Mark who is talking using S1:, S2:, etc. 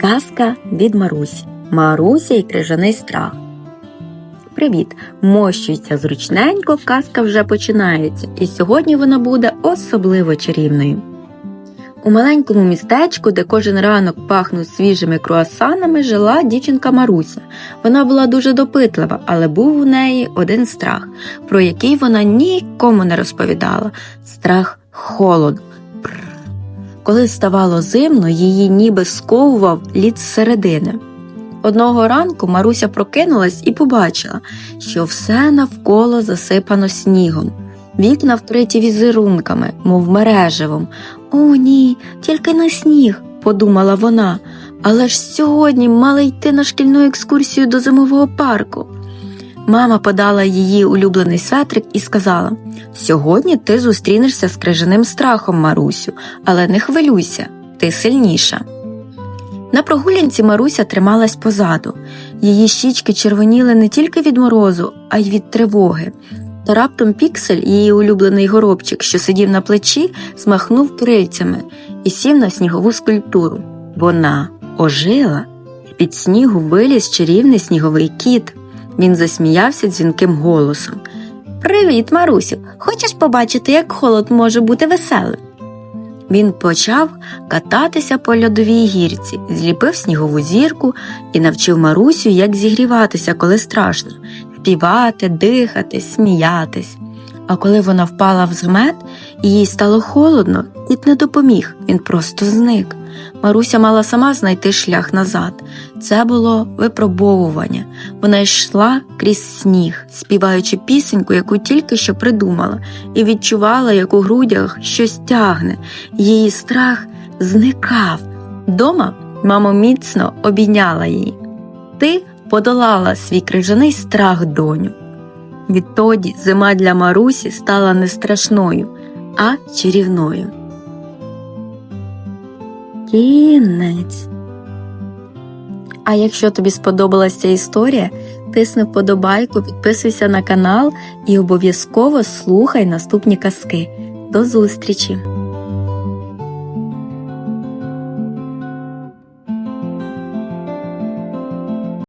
S1: Казка від Марусі. Маруся і крижаний страх. Привіт! Мощується зручненько, казка вже починається, і сьогодні вона буде особливо чарівною. У маленькому містечку, де кожен ранок пахнув свіжими круасанами, жила дівчинка Маруся. Вона була дуже допитлива, але був у неї один страх, про який вона нікому не розповідала страх холоду. Коли ставало зимно, її ніби сковував лід зсередини. Одного ранку Маруся прокинулась і побачила, що все навколо засипано снігом. Вікна вкриті візерунками, мов мереживом. О, ні, тільки на сніг, подумала вона. Але ж сьогодні мали йти на шкільну екскурсію до зимового парку. Мама подала її улюблений светрик і сказала: Сьогодні ти зустрінешся з крижаним страхом, Марусю, але не хвилюйся, ти сильніша. На прогулянці Маруся трималась позаду. Її щічки червоніли не тільки від морозу, а й від тривоги. Та раптом піксель, її улюблений горобчик, що сидів на плечі, змахнув крильцями і сів на снігову скульптуру. Вона ожила, і під снігу виліз чарівний сніговий кіт. Він засміявся дзвінким голосом. Привіт, Марусю! Хочеш побачити, як холод може бути веселим? Він почав кататися по льодовій гірці, зліпив снігову зірку і навчив Марусю, як зігріватися, коли страшно, співати, дихати, сміятись. А коли вона впала в змет їй стало холодно, кіт не допоміг, він просто зник. Маруся мала сама знайти шлях назад. Це було випробовування. Вона йшла крізь сніг, співаючи пісеньку, яку тільки що придумала, і відчувала, як у грудях щось тягне. Її страх зникав. Дома мама міцно обійняла її. Ти подолала свій крижаний страх, доню. Відтоді зима для Марусі стала не страшною, а чарівною. Кінець. А якщо тобі сподобалася ця історія, тисни вподобайку, підписуйся на канал і обов'язково слухай наступні казки. До зустрічі!